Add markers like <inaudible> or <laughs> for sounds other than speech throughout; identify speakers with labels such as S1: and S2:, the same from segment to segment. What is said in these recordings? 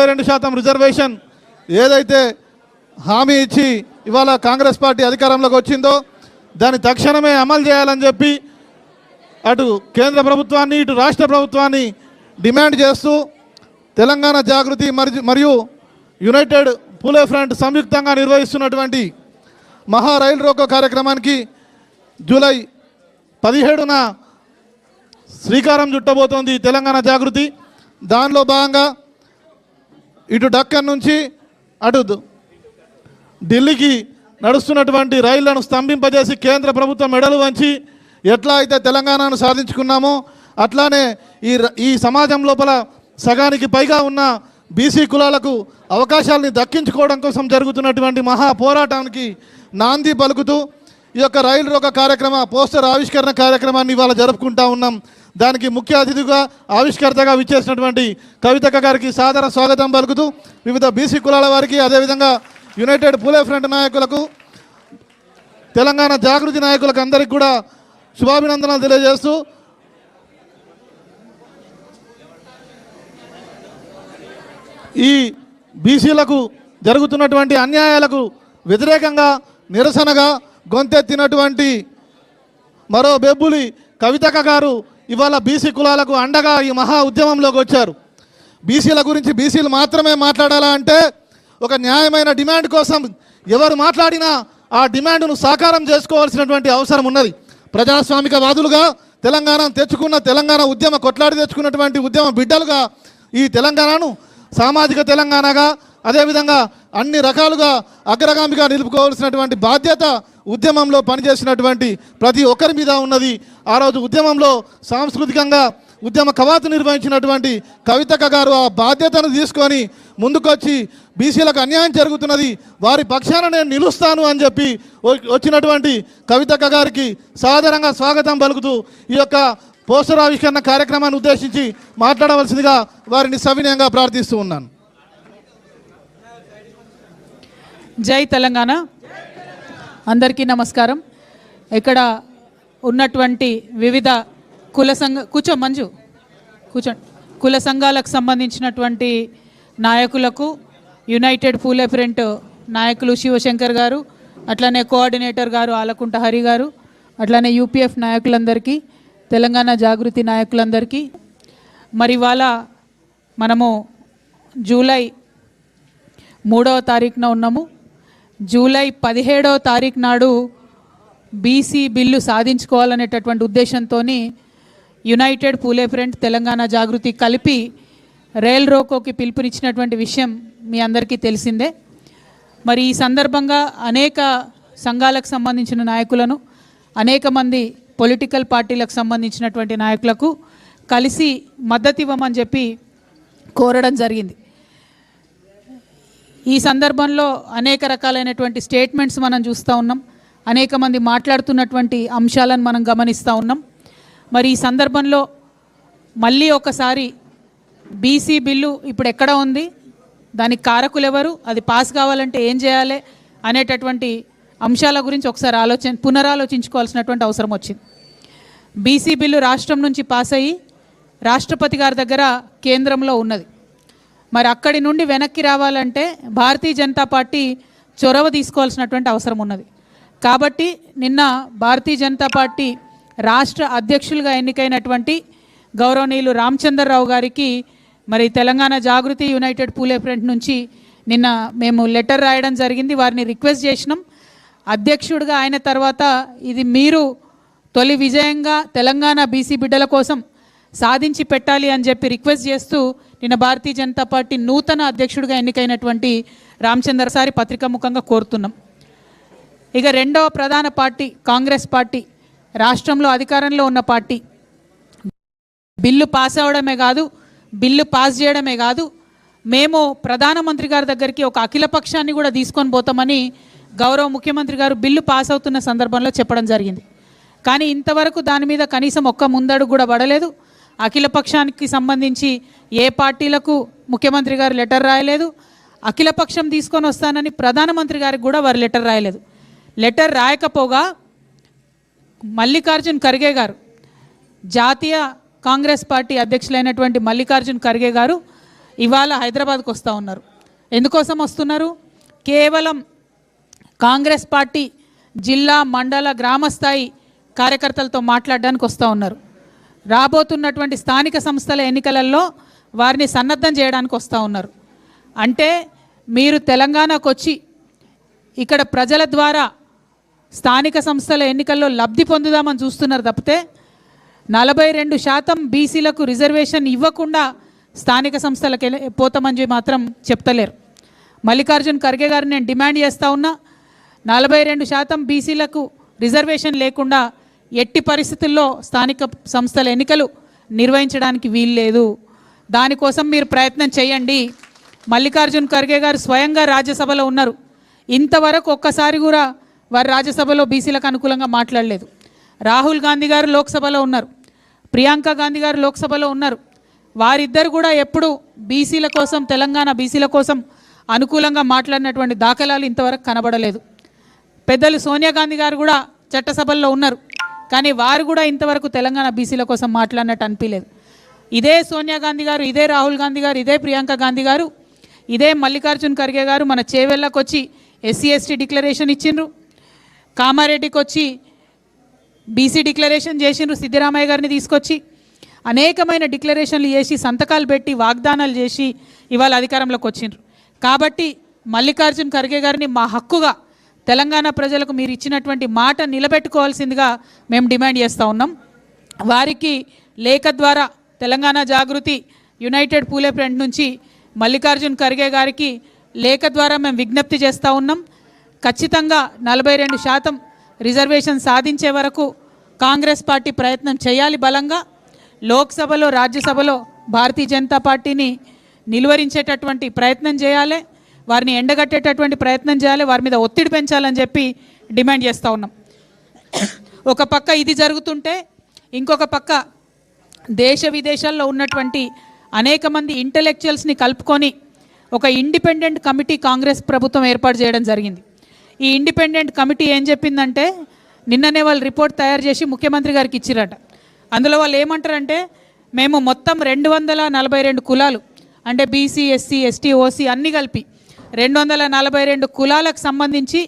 S1: ముప్పై రెండు శాతం రిజర్వేషన్ ఏదైతే హామీ ఇచ్చి ఇవాళ కాంగ్రెస్ పార్టీ అధికారంలోకి వచ్చిందో దాన్ని తక్షణమే అమలు చేయాలని చెప్పి అటు కేంద్ర ప్రభుత్వాన్ని ఇటు రాష్ట్ర ప్రభుత్వాన్ని డిమాండ్ చేస్తూ తెలంగాణ జాగృతి మరియు యునైటెడ్ పూలే ఫ్రంట్ సంయుక్తంగా నిర్వహిస్తున్నటువంటి మహా రైలు రోకో కార్యక్రమానికి జూలై పదిహేడున శ్రీకారం చుట్టబోతోంది తెలంగాణ జాగృతి. దానిలో భాగంగా ఇటు డక్కన్ నుంచి అటు ఢిల్లీకి నడుస్తున్నటువంటి రైళ్ళను స్తంభింపజేసి కేంద్ర ప్రభుత్వం మెడలు వంచి ఎట్లా అయితే తెలంగాణను సాధించుకున్నామో అట్లానే ఈ ర- ఈ సమాజం లోపల సగానికి పైగా ఉన్న బీసీ కులాలకు అవకాశాలని దక్కించుకోవడం కోసం జరుగుతున్నటువంటి మహా పోరాటానికి నాంది పలుకుతూ ఈ యొక్క రైలు రోక కార్యక్రమ పోస్టర్ ఆవిష్కరణ కార్యక్రమాన్ని ఇవాళ జరుపుకుంటా ఉన్నాం. దానికి ముఖ్య అతిథిగా ఆవిష్కర్తగా విచ్చేసినటువంటి కవితక్క గారికి సాదర స్వాగతం పలుకుతూ వివిధ బీసీ కులాల వారికి అదేవిధంగా యునైటెడ్ పూలే ఫ్రంట్ నాయకులకు తెలంగాణ జాగృతి నాయకులకు అందరికీ కూడా శుభాభినందనలు తెలియజేస్తూ ఈ బీసీలకు జరుగుతున్నటువంటి అన్యాయాలకు వ్యతిరేకంగా నిరసనగా గొంతెత్తినటువంటి మరో బెబ్బులి కవితక గారు ఇవాళ బీసీ కులాలకు అండగా ఈ మహా ఉద్యమంలోకి వచ్చారు. బీసీల గురించి బీసీలు మాత్రమే మాట్లాడాలా అంటే ఒక న్యాయమైన డిమాండ్ కోసం ఎవరు మాట్లాడినా ఆ డిమాండ్ను సాకారం చేసుకోవాల్సినటువంటి అవసరం ఉన్నది. ప్రజాస్వామిక వాదులుగా తెలంగాణ తెచ్చుకున్న తెలంగాణ ఉద్యమ కొట్లాడి తెచ్చుకున్నటువంటి ఉద్యమ బిడ్డలుగా ఈ తెలంగాణను సామాజిక తెలంగాణగా అదేవిధంగా అన్ని రకాలుగా అగ్రగామిగా నిలుపుకోవాల్సినటువంటి బాధ్యత ఉద్యమంలో పనిచేసినటువంటి ప్రతి ఒక్కరి మీద ఉన్నది. ఆ రోజు ఉద్యమంలో సాంస్కృతికంగా ఉద్యమ కవాతు నిర్వహించినటువంటి కవితక గారు ఆ బాధ్యతను తీసుకొని ముందుకొచ్చి బీసీలకు అన్యాయం జరుగుతున్నది. వారి పక్షాన నేను నిలుస్తాను అని చెప్పి వచ్చినటువంటి కవితక గారికి సాధారణంగా స్వాగతం పలుకుతూ ఈ యొక్క పోస్టర్ ఆవిష్కరణ కార్యక్రమాన్ని ఉద్దేశించి మాట్లాడవలసిందిగా వారిని సవినయంగా ప్రార్థిస్తూ ఉన్నాను.
S2: జై తెలంగాణ. అందరికీ నమస్కారం. ఇక్కడ ఉన్నటువంటి వివిధ కుల సంఘ కూర్చో మంజు. కూర్చోండి కుల సంఘాలకు సంబంధించినటువంటి నాయకులకు యునైటెడ్ పూలే ఫ్రంట్ నాయకులు శివశంకర్ గారు అట్లనే కోఆర్డినేటర్ గారు ఆలకుంట హరి గారు అట్లానే యూపీఎఫ్ నాయకులందరికీ తెలంగాణ జాగృతి నాయకులందరికీ మరి ఇవాళ మనము జూలై మూడవ తారీఖున ఉన్నాము. జూలై పదిహేడవ తారీఖు నాడు బీసీ బిల్లు సాధించుకోవాలనేటటువంటి ఉద్దేశంతో యునైటెడ్ పూలే ఫ్రంట్ తెలంగాణ జాగృతి కలిపి రైల్ రోకోకి పిలుపునిచ్చినటువంటి విషయం మీ అందరికీ తెలిసిందే. మరి ఈ సందర్భంగా అనేక సంఘాలకు సంబంధించిన నాయకులను అనేక మంది పొలిటికల్ పార్టీలకు సంబంధించినటువంటి నాయకులకు కలిసి మద్దతు ఇవ్వమని చెప్పి కోరడం జరిగింది. ఈ సందర్భంలో అనేక రకాలైనటువంటి స్టేట్మెంట్స్ మనం చూస్తూ ఉన్నాం. అనేక మంది మాట్లాడుతున్నటువంటి అంశాలను మనం గమనిస్తూ ఉన్నాం. మరి ఈ సందర్భంలో మళ్ళీ ఒకసారి బీసీ బిల్లు ఇప్పుడు ఎక్కడ ఉంది? దానికి కారకులు ఎవరు? అది పాస్ కావాలంటే ఏం చేయాలి? అనేటటువంటి అంశాల గురించి ఒకసారి ఆలోచన పునరాలోచించుకోవాల్సినటువంటి అవసరం వచ్చింది. బీసీ బిల్లు రాష్ట్రం నుంచి పాస్ అయ్యి రాష్ట్రపతి గారి దగ్గర కేంద్రంలో ఉన్నది. మరి అక్కడి నుండి వెనక్కి రావాలంటే భారతీయ జనతా పార్టీ చొరవ తీసుకోవాల్సినటువంటి అవసరం ఉన్నది. కాబట్టి నిన్న భారతీయ జనతా పార్టీ రాష్ట్ర అధ్యక్షులుగా ఎన్నికైనటువంటి గౌరవనీయులు రామచంద్రరావు గారికి మరి తెలంగాణ జాగృతి యునైటెడ్ పూలే ఫ్రంట్ నుంచి నిన్న మేము లెటర్ రాయడం జరిగింది. వారిని రిక్వెస్ట్ చేసినాం. అధ్యక్షుడిగా ఆయన తర్వాత ఇది మీరు తొలి విజయంగా తెలంగాణ బీసీ బిడ్డల కోసం సాధించి పెట్టాలి అని చెప్పి రిక్వెస్ట్ చేస్తూ నిన్న భారతీయ జనతా పార్టీ నూతన అధ్యక్షుడిగా ఎన్నికైనటువంటి రామచంద్ర సారి పత్రికాముఖంగా కోరుతున్నాం. ఇక రెండవ ప్రధాన పార్టీ కాంగ్రెస్ పార్టీ రాష్ట్రంలో అధికారంలో ఉన్న పార్టీ. బిల్లు పాస్ అవ్వడమే కాదు బిల్లు పాస్ చేయడమే కాదు మేము ప్రధానమంత్రి గారి దగ్గరికి ఒక అఖిల పక్షాన్ని కూడా తీసుకొని పోతామని గౌరవ ముఖ్యమంత్రి గారు బిల్లు పాస్ అవుతున్న సందర్భంలో చెప్పడం జరిగింది. కానీ ఇంతవరకు దాని మీద కనీసం ఒక్క ముందడుగు కూడా పడలేదు. అఖిల పక్షానికి సంబంధించి ఏ పార్టీలకు ముఖ్యమంత్రి గారు లెటర్ రాయలేదు. అఖిల పక్షం తీసుకొని వస్తానని ప్రధానమంత్రి గారికి కూడా వారు లెటర్ రాయలేదు. లెటర్ రాయకపోగా మల్లికార్జున్ ఖర్గే గారు జాతీయ కాంగ్రెస్ పార్టీ అధ్యక్షులైనటువంటి మల్లికార్జున్ ఖర్గే గారు ఇవాళ హైదరాబాద్కు వస్తూ ఉన్నారు. ఎందుకోసం వస్తున్నారు? కేవలం కాంగ్రెస్ పార్టీ జిల్లా మండల గ్రామ స్థాయి కార్యకర్తలతో మాట్లాడడానికి వస్తూ ఉన్నారు. రాబోతున్నటువంటి స్థానిక సంస్థల ఎన్నికలలో వారిని సన్నద్ధం చేయడానికి వస్తూ ఉన్నారు. అంటే మీరు తెలంగాణకు వచ్చి ఇక్కడ ప్రజల ద్వారా స్థానిక సంస్థల ఎన్నికల్లో లబ్ధి పొందుదామని చూస్తున్నారు తప్పితే నలభై రెండు శాతం బీసీలకు రిజర్వేషన్ ఇవ్వకుండా స్థానిక సంస్థలకు వెళ్ళి- పోతామని మాత్రం చెప్తలేరు. మల్లికార్జున్ ఖర్గే గారు నేను డిమాండ్ చేస్తూ ఉన్నా నలభై రెండు శాతం బీసీలకు రిజర్వేషన్ లేకుండా ఎట్టి పరిస్థితుల్లో స్థానిక సంస్థల ఎన్నికలు నిర్వహించడానికి వీలు లేదు. దానికోసం మీరు ప్రయత్నం చేయండి. మల్లికార్జున్ ఖర్గే గారు స్వయంగా రాజ్యసభలో ఉన్నారు. ఇంతవరకు ఒక్కసారి కూడా వారు రాజ్యసభలో బీసీలకు అనుకూలంగా మాట్లాడలేదు. రాహుల్ గాంధీ గారు లోక్సభలో ఉన్నారు. ప్రియాంక గాంధీ గారు లోక్సభలో ఉన్నారు. వారిద్దరు కూడా ఎప్పుడు బీసీల కోసం తెలంగాణ బీసీల కోసం అనుకూలంగా మాట్లాడినటువంటి దాఖలాలు ఇంతవరకు కనబడలేదు. పెద్దలు సోనియా గాంధీ గారు కూడా చట్టసభల్లో ఉన్నారు. కానీ వారు కూడా ఇంతవరకు తెలంగాణ బీసీల కోసం మాట్లాడినట్టు అనిపించలేదు. ఇదే సోనియా గాంధీ గారు ఇదే రాహుల్ గాంధీ గారు ఇదే ప్రియాంక గాంధీ గారు ఇదే మల్లికార్జున్ ఖర్గే గారు మన చేవెళ్ళకు వచ్చి ఎస్సీ ఎస్టీ డిక్లరేషన్ ఇచ్చిండ్రు. కామారెడ్డికి వచ్చి బీసీ డిక్లరేషన్ చేసిండ్రు సిద్ధిరామయ్య గారిని తీసుకొచ్చి. అనేకమైన డిక్లరేషన్లు చేసి సంతకాలు పెట్టి వాగ్దానాలు చేసి ఇవాళ అధికారంలోకి వచ్చిండ్రు. కాబట్టి మల్లికార్జున్ ఖర్గే గారిని మా హక్కుగా తెలంగాణ ప్రజలకు మీరు ఇచ్చినటువంటి మాట నిలబెట్టుకోవాల్సిందిగా మేము డిమాండ్ చేస్తూ ఉన్నాం. వారికి లేఖ ద్వారా తెలంగాణ జాగృతి యునైటెడ్ పూలే ఫ్రంట్ నుంచి మల్లికార్జున్ ఖర్గే గారికి లేఖ ద్వారా మేము విజ్ఞప్తి చేస్తూ ఉన్నాం. ఖచ్చితంగా నలభై రెండు శాతం రిజర్వేషన్ సాధించే వరకు కాంగ్రెస్ పార్టీ ప్రయత్నం చేయాలి బలంగా. లోక్సభలో రాజ్యసభలో భారతీయ జనతా పార్టీని నిలువరించేటటువంటి ప్రయత్నం చేయాలి. వారిని ఎండగట్టేటటువంటి ప్రయత్నం చేయాలి వారి మీద ఒత్తిడి పెంచాలని చెప్పి డిమాండ్ చేస్తూ ఉన్నాం. ఒక పక్క ఇది జరుగుతుంటే ఇంకొక పక్క దేశ విదేశాల్లో ఉన్నటువంటి అనేక మంది ఇంటలెక్చువల్స్ని కలుపుకొని ఒక ఇండిపెండెంట్ కమిటీ కాంగ్రెస్ ప్రభుత్వం ఏర్పాటు చేయడం జరిగింది. ఈ ఇండిపెండెంట్ కమిటీ ఏం చెప్పిందంటే నిన్ననే వాళ్ళు రిపోర్ట్ తయారు చేసి ముఖ్యమంత్రి గారికి ఇచ్చిరట. అందులో వాళ్ళు ఏమంటారంటే మేము మొత్తం రెండు వందల నలభై రెండు కులాలు అంటే బీసీ ఎస్సీ ఎస్టీ ఓసీ అన్నీ కలిపి రెండు వందల నలభై రెండు కులాలకు సంబంధించి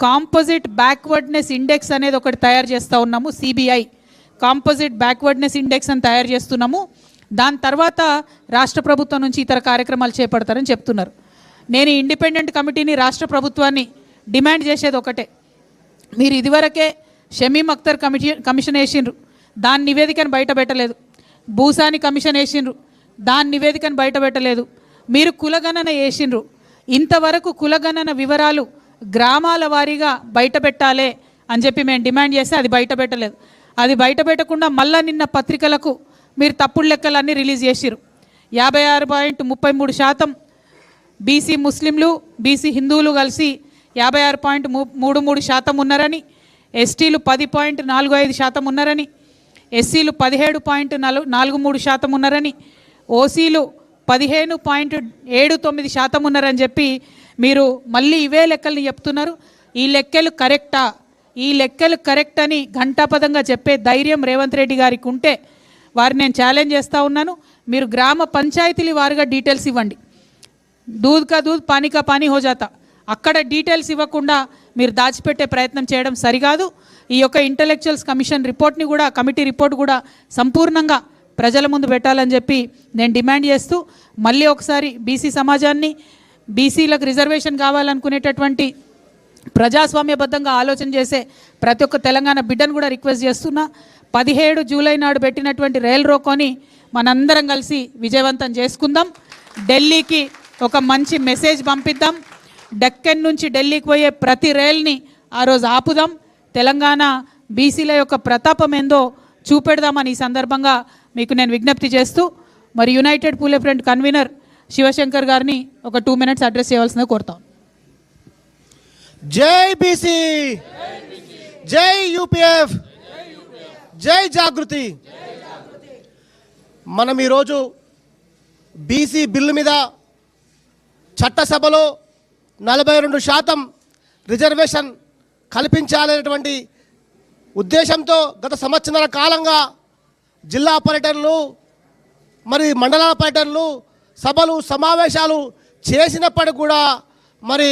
S2: కాంపోజిట్ బ్యాక్వర్డ్నెస్ ఇండెక్స్ అనేది ఒకటి తయారు చేస్తూ ఉన్నాము సిబిఐ కాంపోజిట్ బ్యాక్వర్డ్నెస్ ఇండెక్స్ అని తయారు చేస్తున్నాము. దాని తర్వాత రాష్ట్ర ప్రభుత్వం నుంచి ఇతర కార్యక్రమాలు చేపడతారని చెప్తున్నారు. నేను ఇండిపెండెంట్ కమిటీని రాష్ట్ర ప్రభుత్వాన్ని డిమాండ్ చేసేది ఒకటే. మీరు ఇదివరకే షమీం అఖ్తర్ కమిషన్ కమిషన్ వేసిండ్రు. దాని నివేదికను బయట పెట్టలేదు. భూసాని కమిషన్ వేసిండ్రు. దాని నివేదికను బయట పెట్టలేదు. మీరు కులగణన వేసిండ్రు. ఇంతవరకు కులగణన వివరాలు గ్రామాల వారీగా బయట పెట్టాలే అని చెప్పి మేము డిమాండ్ చేస్తే అది బయటపెట్టలేదు. అది బయటపెట్టకుండా మళ్ళీ మళ్ళా నిన్న పత్రికలకు మీరు తప్పుడు లెక్కలన్నీ రిలీజ్ చేసిరు యాభై ఆరు పాయింట్ ముప్పై మూడు శాతం బీసీ ముస్లింలు బీసీ హిందువులు కలిసి యాభై ఆరు పాయింట్ మూడు మూడు శాతం ఉన్నారని ఎస్టీలు పది పాయింట్ నాలుగు ఐదు శాతం ఉన్నారని ఎస్సీలు పదిహేడు పాయింట్ నాలుగు నాలుగు మూడు శాతం ఉన్నారని ఓసీలు పదిహేను పాయింట్ ఏడు తొమ్మిది శాతం ఉన్నారని చెప్పి మీరు మళ్ళీ ఇవే లెక్కల్ని చెప్తున్నారు. ఈ లెక్కలు కరెక్టా? ఈ లెక్కలు కరెక్ట్ అని ఘంటాపదంగా చెప్పే ధైర్యం రేవంత్ రెడ్డి గారికి ఉంటే వారిని నేను ఛాలెంజ్ చేస్తూ ఉన్నాను. మీరు గ్రామ పంచాయతీల వారుగా డీటెయిల్స్ ఇవ్వండి. దూద్ కా దూద్ పానీ కా పానీ అక్కడ డీటెయిల్స్ ఇవ్వకుండా మీరు దాచిపెట్టే ప్రయత్నం చేయడం సరికాదు. ఈ యొక్క ఇంటలెక్చువల్స్ కమిషన్ రిపోర్ట్ని కూడా కమిటీ రిపోర్ట్ కూడా సంపూర్ణంగా ప్రజల ముందు పెట్టాలని చెప్పి నేను డిమాండ్ చేస్తూ మళ్ళీ ఒకసారి బీసీ సమాజాన్ని బీసీలకు రిజర్వేషన్ కావాలనుకునేటటువంటి ప్రజాస్వామ్యబద్ధంగా ఆలోచన చేసే ప్రతి ఒక్క తెలంగాణ బిడ్డను కూడా రిక్వెస్ట్ చేస్తున్నా. పదిహేడు జూలై నాడు పెట్టినటువంటి రైల్ రోకోని మనందరం కలిసి విజయవంతం చేసుకుందాం. ఢిల్లీకి ఒక మంచి మెసేజ్ పంపిద్దాం. డెక్కన్ నుంచి ఢిల్లీకి పోయే ప్రతి రైల్ని ఆ రోజు ఆపుదాం. తెలంగాణ బీసీల యొక్క ప్రతాపం ఏందో చూపెడదామని ఈ సందర్భంగా మీకు నేను విజ్ఞప్తి చేస్తూ మరి United Phule Front convener Shivashankar గారిని ఒక టూ మినిట్స్ అడ్రస్ చేయవలసిందిగా కోరుతాం.
S3: జై బీసీ జై యూపీఎఫ్ జై జాగృతి. మనం ఈరోజు బీసీ బిల్లు మీద చట్టసభలో నలభై రెండు శాతం రిజర్వేషన్ కల్పించాలనేటువంటి ఉద్దేశంతో గత సంవత్సరాల కాలంగా జిల్లా పర్యటనలు మరి మండలాల పర్యటనలు సభలు సమావేశాలు చేసినప్పటికి కూడా మరి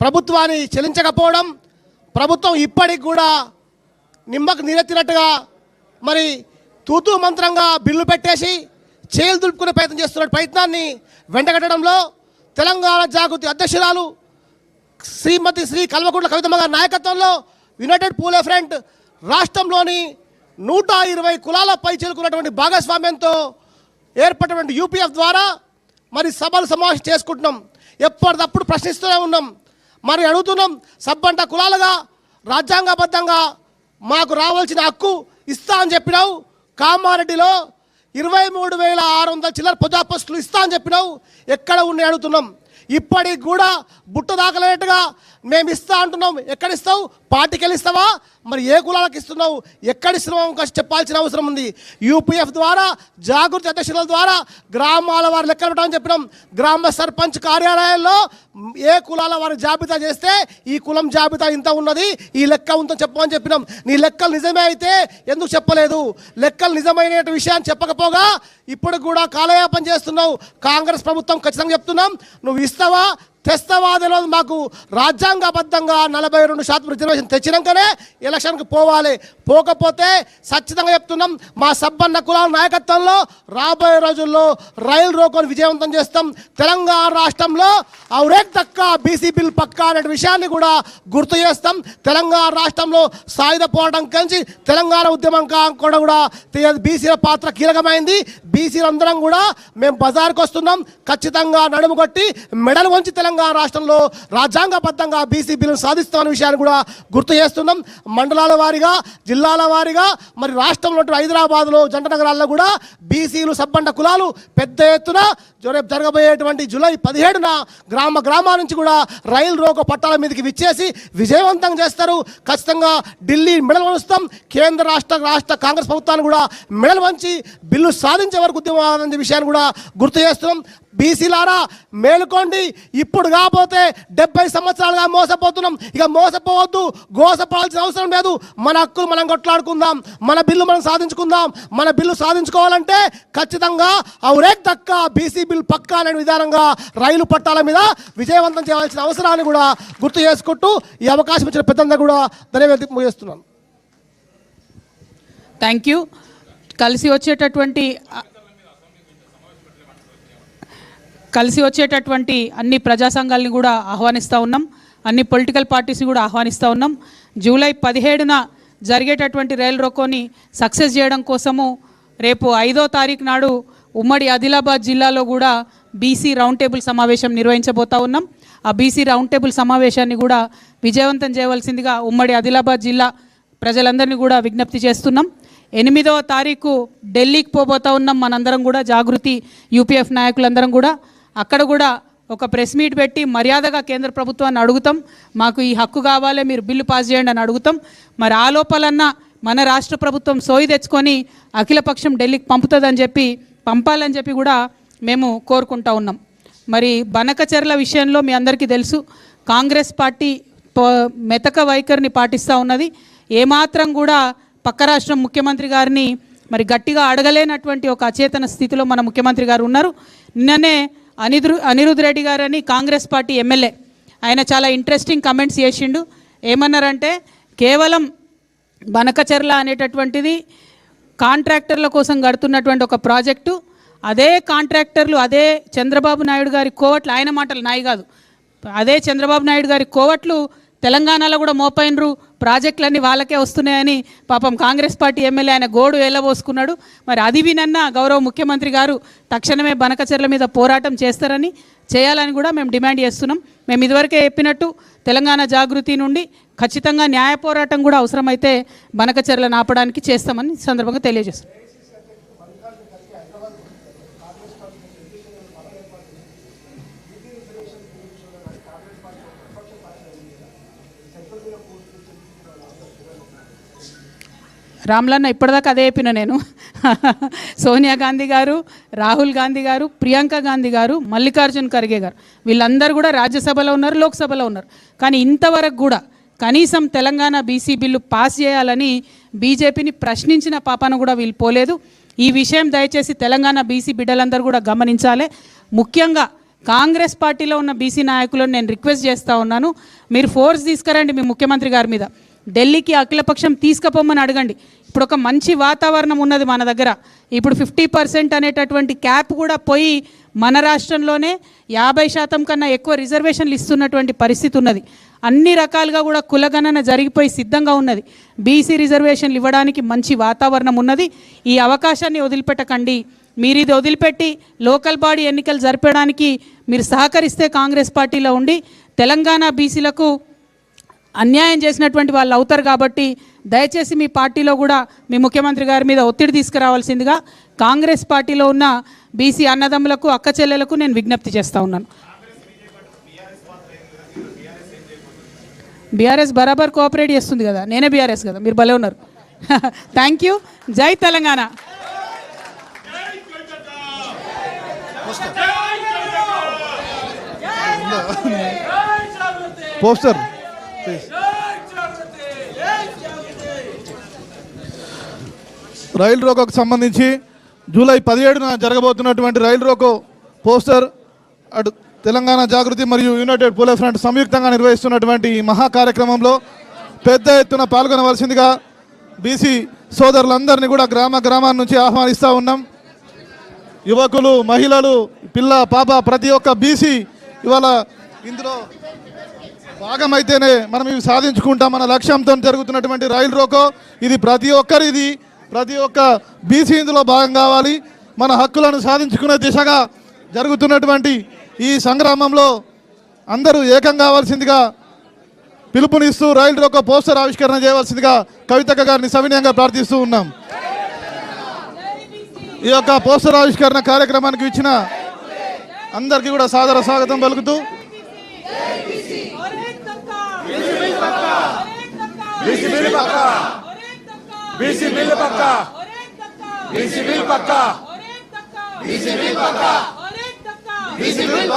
S3: ప్రభుత్వాన్ని చెల్లించకపోవడం ప్రభుత్వం ఇప్పటికి కూడా నిమ్మకు నీరెత్తినట్టుగా మరి తూతూ మంత్రంగా బిల్లు పెట్టేసి చేయలు దులుపుకునే ప్రయత్నం చేస్తున్న ప్రయత్నాన్ని వెంటగట్టడంలో తెలంగాణ జాగృతి అధ్యక్షురాలు శ్రీమతి శ్రీ కల్వకుంట్ల కవితమ్మ గారి నాయకత్వంలో యునైటెడ్ పూలే ఫ్రంట్ రాష్ట్రంలోని నూట ఇరవై కులాల పై చేరుకున్నటువంటి భాగస్వామ్యంతో ఏర్పడినటువంటి యూపీఎఫ్ ద్వారా మరి సభలు సమావేశం చేసుకుంటున్నాం. ఎప్పటికప్పుడు ప్రశ్నిస్తూనే ఉన్నాం. మరి అడుగుతున్నాం సబ్బంట కులాలుగా రాజ్యాంగబద్ధంగా మాకు రావాల్సిన హక్కు ఇస్తా అని చెప్పినావు. కామారెడ్డిలో ఇరవై మూడు వేల ఆరు వందల చిల్లర ప్రజాపస్తులు ఇస్తా అని చెప్పినావు. ఎక్కడ ఉన్నాయి అడుగుతున్నాం. ఇప్పటికి కూడా బుట్ట దాకలేట్టుగా మేము ఇస్తా అంటున్నాం. ఎక్కడ ఇస్తావు? పార్టీకి వెళ్ళిస్తావా? మరి ఏ కులాలకు ఇస్తున్నావు? ఎక్కడ ఇస్తున్నావు? ఇంకా చెప్పాల్సిన అవసరం ఉంది. యూపీఎఫ్ ద్వారా జాగృతి అధ్యక్షుల ద్వారా గ్రామాల వారి లెక్కలు పెట్టమని చెప్పినాం. గ్రామ సర్పంచ్ కార్యాలయాల్లో ఏ కులాల వారి జాబితా చేస్తే ఈ కులం జాబితా ఇంత ఉన్నది ఈ లెక్క ఉందని చెప్పమని చెప్పినాం. నీ లెక్కలు నిజమే అయితే ఎందుకు చెప్పలేదు? లెక్కలు నిజమైన విషయాన్ని చెప్పకపోగా ఇప్పుడు కూడా కాలయాపన చేస్తున్నావు. కాంగ్రెస్ ప్రభుత్వం ఖచ్చితంగా చెప్తున్నాం. నువ్వు ఇస్తావా? తెస్తావా తెలియదు మాకు రాజ్యాంగబద్ధంగా నలభై రెండు శాతం రిజర్వేషన్ తెచ్చినాకనే ఎలక్షన్కి పోవాలి. పోకపోతే ఖచ్చితంగా చెప్తున్నాం మా సబ్బన్న కులాల నాయకత్వంలో రాబోయే రోజుల్లో రైలు రోకోని విజయవంతం చేస్తాం. తెలంగాణ రాష్ట్రంలో అవురేక్ దక్క బీసీ బిల్ పక్కా అనే విషయాన్ని కూడా గుర్తు చేస్తాం. తెలంగాణ రాష్ట్రంలో సాయుధ పోరాటం కలిసి తెలంగాణ ఉద్యమం కా- కూడా కూడా బీసీల పాత్ర కీలకమైంది. బీసీలందరం కూడా మేము బజార్కి వస్తున్నాం ఖచ్చితంగా నడుము కొట్టి మెడలు వంచి తెలంగాణ రాష్ట్రంలో రాజ్యాంగబద్ధంగా బీసీ బిల్లును సాధిస్తామన్న విషయాన్ని కూడా గుర్తు చేస్తున్నాం. మండలాల వారీగా జిల్లాల వారీగా మరి రాష్ట్రంలో హైదరాబాద్లో జంట నగరాల్లో కూడా బీసీలు సబ్బండ కులాలు పెద్ద ఎత్తున జరగబోయేటువంటి జూలై పదిహేడున గ్రామ గ్రామాల నుంచి కూడా రైలు రోకో పట్టాల మీదకి విచ్చేసి విజయవంతం చేస్తారు. ఖచ్చితంగా ఢిల్లీ మెడల్ వంచుతాం కేంద్ర రాష్ట్ర రాష్ట్ర కాంగ్రెస్ ప్రభుత్వాన్ని కూడా మెడల్ వంచి బిల్లు సాధించే వరకు ఉద్యమం విషయాన్ని కూడా గుర్తు చేస్తున్నాం. బీసీలారా మేలుకోండి. ఇప్పుడు కాకపోతే డెబ్బై సంవత్సరాలుగా మోసపోతున్నాం. ఇక మోసపోవద్దు గోసపడాల్సిన అవసరం లేదు. మన హక్కులు మనం కొట్లాడుకుందాం మన బిల్లు మనం సాధించుకుందాం. మన బిల్లు సాధించుకోవాలంటే ఖచ్చితంగా ఔరేక్ దక్క బీసీ బిల్ పక్కా అనే విధానంగా రైలు పట్టాల మీద విజయవంతం చేయాల్సిన అవసరాన్ని కూడా గుర్తు చేసుకుంటూ ఈ అవకాశం ఇచ్చిన పెద్దంతా కూడా ధన్యవాదం ముగిస్తున్నాను.
S2: థ్యాంక్ యూ కలిసి వచ్చేటటువంటి కలిసి వచ్చేటటువంటి అన్ని ప్రజా సంఘాలని కూడా ఆహ్వానిస్తూ ఉన్నాం. అన్ని పొలిటికల్ పార్టీస్ని కూడా ఆహ్వానిస్తూ ఉన్నాం. జూలై పదిహేడున జరిగేటటువంటి రైలు రోకోని సక్సెస్ చేయడం కోసము రేపు ఐదో తారీఖు నాడు ఉమ్మడి ఆదిలాబాద్ జిల్లాలో కూడా బీసీ రౌండ్ టేబుల్ సమావేశం నిర్వహించబోతా ఉన్నాం. ఆ బీసీ రౌండ్ టేబుల్ సమావేశాన్ని కూడా విజయవంతం చేయవలసిందిగా ఉమ్మడి ఆదిలాబాద్ జిల్లా ప్రజలందరినీ కూడా విజ్ఞప్తి చేస్తున్నాం. ఎనిమిదవ తారీఖు ఢిల్లీకి పోబోతా ఉన్నాం మనందరం కూడా జాగృతి యూపీఎఫ్ నాయకులందరం కూడా. అక్కడ కూడా ఒక ప్రెస్ మీట్ పెట్టి మర్యాదగా కేంద్ర ప్రభుత్వాన్ని అడుగుతాం. మాకు ఈ హక్కు కావాలి మీరు బిల్లు పాస్ చేయండి అని అడుగుతాం. మరి ఆ లోపలన్నా మన రాష్ట్ర ప్రభుత్వం సోయి తెచ్చుకొని అఖిలపక్షం ఢిల్లీకి పంపుతుందని చెప్పి పంపాలని చెప్పి కూడా మేము కోరుకుంటా ఉన్నాం. మరి బనకచర్ల విషయంలో మీ అందరికీ తెలుసు కాంగ్రెస్ పార్టీ ప- మెతక వైఖరిని పాటిస్తూ ఉన్నది. ఏమాత్రం కూడా పక్క రాష్ట్రం ముఖ్యమంత్రి గారిని మరి గట్టిగా అడగలేనటువంటి ఒక అచేతన స్థితిలో మన ముఖ్యమంత్రి గారు ఉన్నారు. నిన్ననే అనిరు అనిరుద్ రెడ్డి గారని కాంగ్రెస్ పార్టీ ఎమ్మెల్యే. ఆయన చాలా ఇంట్రెస్టింగ్ కమెంట్స్ చేసిండు. ఏమన్నారంటే కేవలం బనకచెర్ల అనేటటువంటిది కాంట్రాక్టర్ల కోసం కడుతున్నటువంటి ఒక ప్రాజెక్టు. అదే కాంట్రాక్టర్లు అదే చంద్రబాబు నాయుడు గారి కోవట్లు ఆయన మాటలు నాయి కాదు. అదే చంద్రబాబు నాయుడు గారి కోవట్లు తెలంగాణలో కూడా మోపైనరు. ప్రాజెక్టులన్నీ వాళ్ళకే వస్తున్నాయని పాపం కాంగ్రెస్ పార్టీ ఎమ్మెల్యే ఆయన గోడు వెళ్ళబోసుకున్నాడు మరి అది వినన్న గౌరవ ముఖ్యమంత్రి గారు తక్షణమే బనకచెర్ల మీద పోరాటం చేస్తారని చేయాలని కూడా మేము డిమాండ్ చేస్తున్నాం. మేము ఇదివరకే చెప్పినట్టు తెలంగాణ జాగృతి నుండి ఖచ్చితంగా న్యాయ పోరాటం కూడా అవసరమైతే బనకచర్లను ఆపడానికి చేస్తామని సందర్భంగా తెలియజేస్తున్నాం. రామ్లన్న ఇప్పటిదాకా అదే చెప్పిన నేను. సోనియా గాంధీ గారు రాహుల్ గాంధీ గారు ప్రియాంక గాంధీ గారు మల్లికార్జున్ ఖర్గే గారు. వీళ్ళందరూ కూడా రాజ్యసభలో ఉన్నారు లోక్సభలో ఉన్నారు. కానీ ఇంతవరకు కూడా కనీసం తెలంగాణ బీసీ బిల్లు పాస్ చేయాలని బీజేపీని ప్రశ్నించిన పాపను కూడా వీళ్ళు పోలేదు. ఈ విషయం దయచేసి తెలంగాణ బీసీ బిడ్డలందరూ కూడా గమనించాలి. ముఖ్యంగా కాంగ్రెస్ పార్టీలో ఉన్న బీసీ నాయకులను నేను రిక్వెస్ట్ చేస్తూ ఉన్నాను. మీరు ఫోర్స్ తీసుకురండి మీ ముఖ్యమంత్రి గారి మీద. ఢిల్లీకి అఖిలపక్షం తీసుకుపోమని అడగండి. ఇప్పుడు ఒక మంచి వాతావరణం ఉన్నది మన దగ్గర. ఇప్పుడు ఫిఫ్టీ పర్సెంట్ అనేటటువంటి క్యాప్ కూడా పోయి మన రాష్ట్రంలోనే యాభై శాతం కన్నా ఎక్కువ రిజర్వేషన్లు ఇస్తున్నటువంటి పరిస్థితి ఉన్నది. అన్ని రకాలుగా కూడా కులగణన జరిగిపోయి సిద్ధంగా ఉన్నది. బీసీ రిజర్వేషన్లు ఇవ్వడానికి మంచి వాతావరణం ఉన్నది. ఈ అవకాశాన్ని వదిలిపెట్టకండి. మీరు ఇది వదిలిపెట్టి లోకల్ బాడీ ఎన్నికలు జరపడానికి మీరు సహకరిస్తే కాంగ్రెస్ పార్టీలో ఉండి తెలంగాణ బీసీలకు అన్యాయం చేసినటువంటి వాళ్ళు అవుతారు కాబట్టి దయచేసి మీ పార్టీలో కూడా మీ ముఖ్యమంత్రి గారి మీద ఒత్తిడి తీసుకురావాల్సిందిగా కాంగ్రెస్ పార్టీలో ఉన్న బీసీ అన్నదమ్ములకు అక్క చెల్లెలకు నేను విజ్ఞప్తి చేస్తూ ఉన్నాను. బీఆర్ఎస్ బరాబర్ కోఆపరేట్ చేస్తుంది కదా. నేనే బీఆర్ఎస్ కదా. మీరు భలే ఉన్నారు. <laughs> థ్యాంక్ యూ జై తెలంగాణ.
S1: పోస్టర్. రైలు రోకోకు సంబంధించి జూలై పదిహేడున జరగబోతున్నటువంటి రైలు రోకో పోస్టర్ అటు తెలంగాణ జాగృతి మరియు యునైటెడ్ పోలీస్ ఫ్రంట్ సంయుక్తంగా నిర్వహిస్తున్నటువంటి ఈ మహా కార్యక్రమంలో పెద్ద ఎత్తున పాల్గొనవలసిందిగా బీసీ సోదరులందరినీ కూడా గ్రామ గ్రామాల నుంచి ఆహ్వానిస్తూ ఉన్నాం. యువకులు మహిళలు పిల్ల పాప ప్రతి ఒక్క బీసీ ఇవాళ ఇందులో భాగమైతేనే మనం ఇవి సాధించుకుంటాం మన లక్ష్యంతో జరుగుతున్నటువంటి రైలు రోకో. ఇది ప్రతి ఒక్కరిది ప్రతి ఒక్క బీసీ ఇందులో భాగం కావాలి. మన హక్కులను సాధించుకునే దిశగా జరుగుతున్నటువంటి ఈ సంగ్రామంలో అందరూ ఏకం కావాల్సిందిగా పిలుపునిస్తూ రైలు రోకో పోస్టర్ ఆవిష్కరణ చేయవలసిందిగా కవితక్క గారిని సవినయంగా ప్రార్థిస్తూ ఉన్నాం. ఈ యొక్క పోస్టర్ ఆవిష్కరణ కార్యక్రమానికి ఇచ్చిన అందరికీ కూడా సాదర స్వాగతం పలుకుతూ.
S4: బీసీ బిల్ పక్క. బీసీ బిల్ పక్క. బీసీ బిల్ పక్క. బీసీ బిల్ పక్క. బీసీ బిల్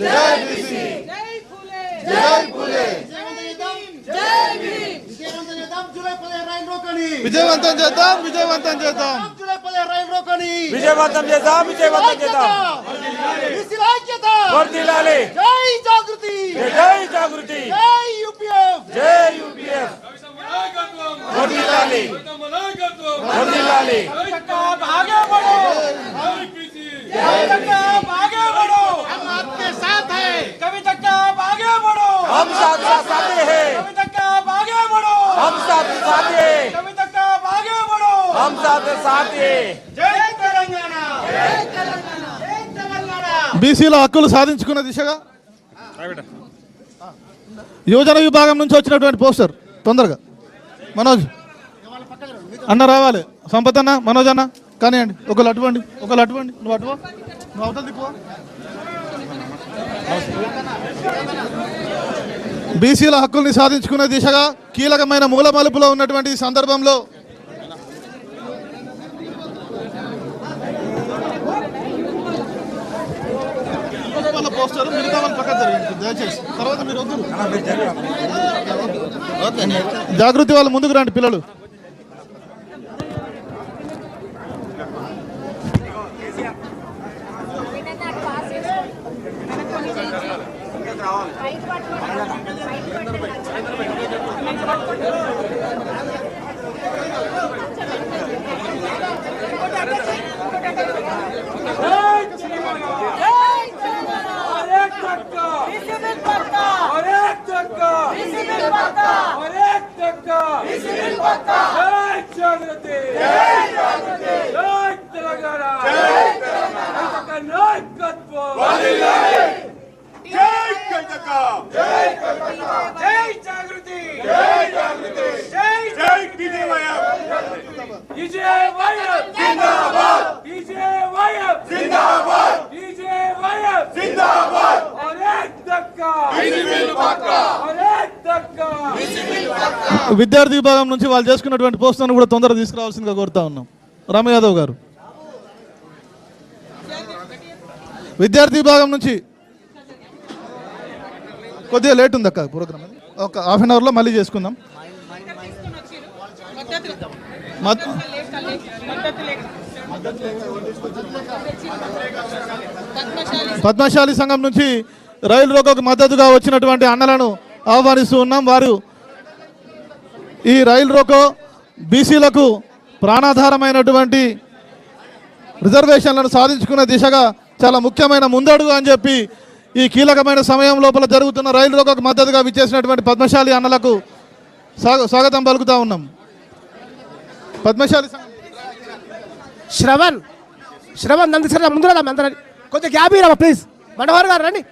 S2: జై బీసీ జై జై
S1: పూలే విజయవంతం చేద్దాం విజయవంతం చేద్దాం.
S4: విజయవంతం చేద్దాం విజయవంతం చేద్దాం. వర్ధిల్లాలి
S3: జై జాగృతి
S4: జై జాగృతి
S3: జై యూపీఎఫ్
S4: జై యూపీఎఫ్ వర్ధిల్లాలి వర్ధిల్లాలి
S3: हम आपके साथ हैं
S4: हम साथ साथ साथ हैं हम साथ साथ हैं हम साथ साथ हैं
S3: జై తెలంగాణ జై తెలంగాణ జై తెలంగాణ
S1: బీసీల హక్కులు సాధించుకున్న దిశగా? యువజన విభాగం నుంచి వచ్చినటువంటి పోస్టర్ తొందరగా. మనోజ్. అన్న రావాలి. సంపత్ అన్న మనోజ్ అన్న కానివ్వండి. ఒకళ్ళు అటువంటి ఒకళ్ళు అటువంటి నువ్వు అటువా నువ్వు అవతల బీసీల హక్కుల్ని సాధించుకునే దిశగా కీలకమైన మూల మలుపులో ఉన్నటువంటి సందర్భంలో వాళ్ళ పోస్టర్ మిగతా వాళ్ళ పక్కన జరగండి దయచేసి. తర్వాత మీరు వద్దు జాగృతి వాళ్ళు ముందుకు రండి పిల్లలు. విద్యార్థి విభాగం నుంచి వాళ్ళు చేసుకున్నటువంటి పోస్టులను కూడా తొందరగా తీసుకురావాల్సిందిగా కోరుతా ఉన్నాం. రామ యాదవ్ గారు. విద్యార్థి విభాగం నుంచి కొద్దిగా లేట్ ఉంది అక్క ప్రోగ్రామ్ ఒక హాఫ్ అన్ అవర్లో మళ్ళీ చేసుకుందాం. పద్మశాలి సంఘం నుంచి రైలు రోకోకు మద్దతుగా వచ్చినటువంటి అన్నలను ఆహ్వానిస్తూ ఉన్నాం. వారు ఈ రైలు రోకో బీసీలకు ప్రాణాధారమైనటువంటి రిజర్వేషన్లను సాధించుకునే దిశగా చాలా ముఖ్యమైన ముందడుగు అని చెప్పి ఈ కీలకమైన సమయం లోపల జరుగుతున్న రైలు రోకోకు మద్దతుగా విచ్చేసినటువంటి పద్మశాలి అన్నలకు స్వాగ- స్వాగతం పలుకుతా ఉన్నాం. పద్మశాలి
S3: శ్రవణ్ శ్రవణ్ నంది సరే ముందు కొంచెం గ్యాప్ ఇరామా ప్లీజ్ మనోహర్ గారు రండి.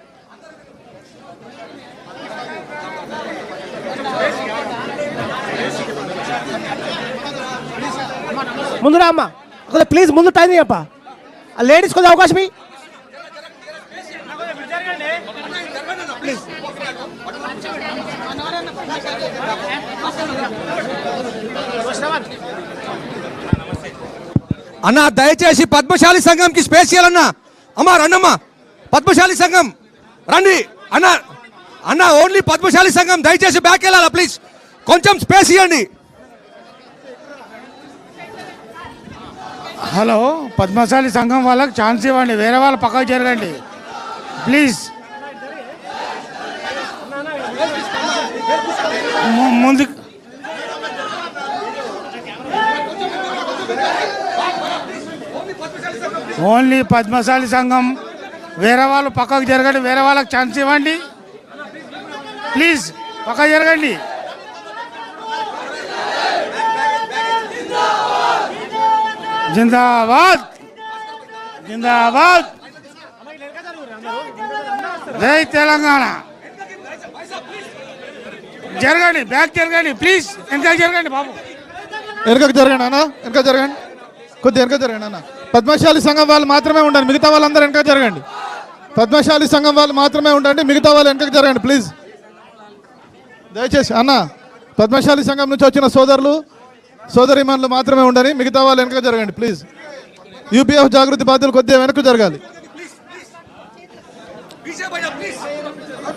S3: ముందు రా అమ్మా. కొంచెం ప్లీజ్ ముందు టైం చెప్ప లేడీస్ కొద్దిగా అవకాశం
S5: అన్న దయచేసి పద్మశాలి సంఘంకి స్పేస్ అన్న. అమ్మా రండమ్మా. పద్మశాలి సంఘం. రండి. అన్న అన్న ఓన్లీ పద్మశాలి సంఘం దయచేసి బ్యాక్ వెళ్ళాలా ప్లీజ్ కొంచెం స్పేస్ ఇవ్వండి.
S6: హలో పద్మశాలి సంఘం వాళ్ళకి ఛాన్స్ ఇవ్వండి వేరే వాళ్ళ పక్కకు జరగండి. ప్లీజ్ ము- ముందు ఓన్లీ పద్మశాలి సంఘం వేరే వాళ్ళు పక్కకు జరగండి వేరే వాళ్ళకి ఛాన్స్ ఇవ్వండి. ప్లీజ్ ఒక జరగండి. జిందాబాద్. జిందాబాద్. జై తెలంగాణ. జరగండి బ్యాక్ జరగండి ప్లీజ్. ఇంకా జరగండి బాబు.
S1: వెనకకు జరగండి అన్న వెనక జరగండి. కొద్దిగా వెనక జరగండి అన్న. పద్మశాలి సంఘం వాళ్ళు మాత్రమే ఉండండి మిగతా వాళ్ళందరూ వెనక జరగండి. పద్మశాలి సంఘం వాళ్ళు మాత్రమే ఉండండి మిగతా వాళ్ళు వెనకకు జరగండి ప్లీజ్. దయచేసి అన్న పద్మశాలి సంఘం నుంచి వచ్చిన సోదరులు సోదరిమానులు మాత్రమే ఉండని మిగతా వాళ్ళు వెనక జరగండి ప్లీజ్ యూపీఎఫ్ జాగృతి బాధ్యులు కొద్దిగా వెనక జరగాలి.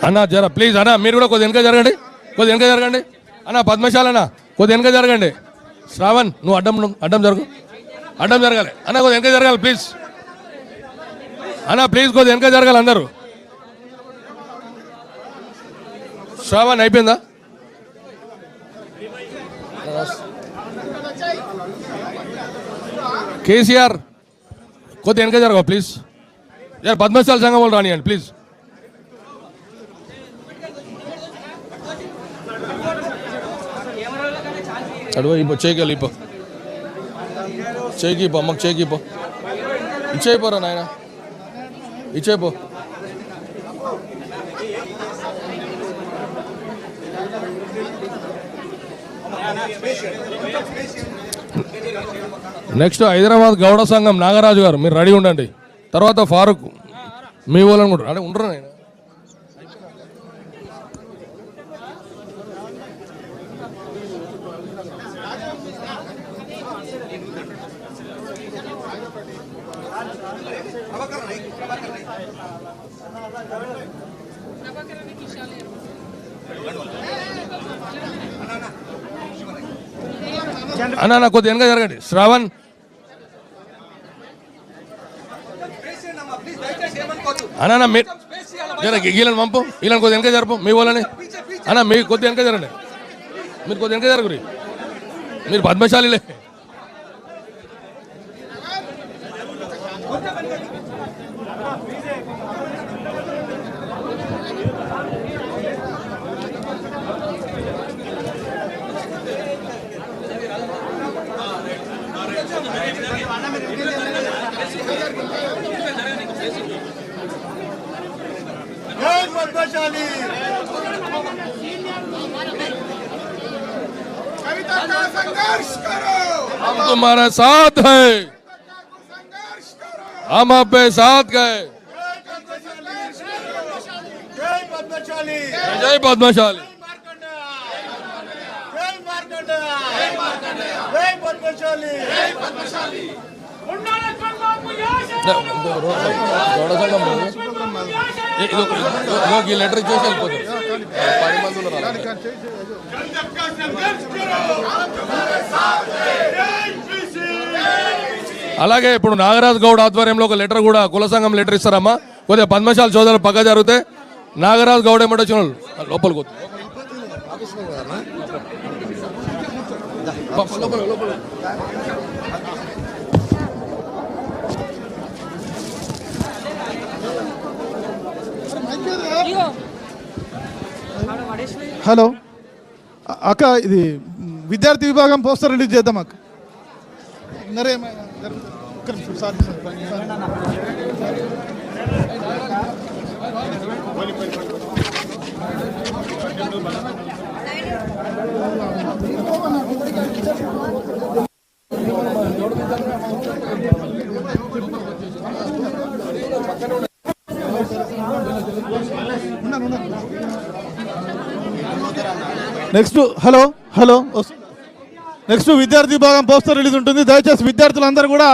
S7: అన్న జర ప్లీజ్ అన్న మీరు కూడా కొద్ది వెనక జరగండి. కొద్ది వెనక జరగండి. అన్న పద్మశాల అన్న కొద్ది వెనక జరగండి. శ్రావణ్ నువ్వు అడ్డం అడ్డం జరుగు. అడ్డం జరగాలి. అన్న కొద్ది వెనక జరగాలి ప్లీజ్ అన్న ప్లీజ్ కొద్ది వెనక జరగాలి అందరూ. శ్రావణ్ అయిపోయిందా? కేసీఆర్ కొద్ది వెనక జరగవు ప్లీజ్ జర పద్మశాల సంఘం వాళ్ళు రానియండి ప్లీజ్ అడుగు ఇప్పు చేయికెళ్ళి ఇప్పు చేయికి ఇప్పు అమ్మకి చేయికి ఇప్పు ఇచ్చేయిపోరా నాయన ఇచ్చేయిపో Next Hyderabad Gowda సంఘం నాగరాజు గారు మీరు రెడీ ఉండండి. తర్వాత ఫారూక్ మీ వాళ్ళని కూడా అంటే ఉండరు నేను? అన్న అన్న కొద్దిగా వెనక జరగండి. శ్రావణ్ అన్న అన్న మీరు జర గీలను పంపు. వీళ్ళని కొద్ది వెనక జరపు. మీ వాళ్ళని. అన్న మీ కొద్దిగా వెనక జరండి. మీరు కొద్దిగా వెనక జరగరు మీరు పద్మశాలిలే. हम तुम्हारे साथ हैं। हम आपके साथ गए। जय पद्मशाली। जय पद्मशाली। ఈ లెటర్ ఇచ్చేసి వెళ్ళిపోతాం అలాగే ఇప్పుడు నాగరాజ్ గౌడ్ ఆధ్వర్యంలో ఒక లెటర్ కూడా కుల సంఘం లెటర్ ఇస్తారమ్మా. కొద్దిగా పద్మశాల సోదరులు పక్క జరిగితే నాగరాజ్ గౌడ్ ఏమంటే వచ్చిన వాళ్ళు లోపలికి
S1: హలో. అక్క ఇది విద్యార్థి విభాగం పోస్టర్ రిలీజ్ చేద్దాం అక్క. Sorry. Next hello hello next విద్యార్థి విభాగం పోస్టర్ రిలీజ్ ఉంటుంది. దయచేసి విద్యార్థులందరూ కూడా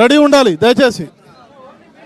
S1: రెడీ ఉండాలి. దయచేసి.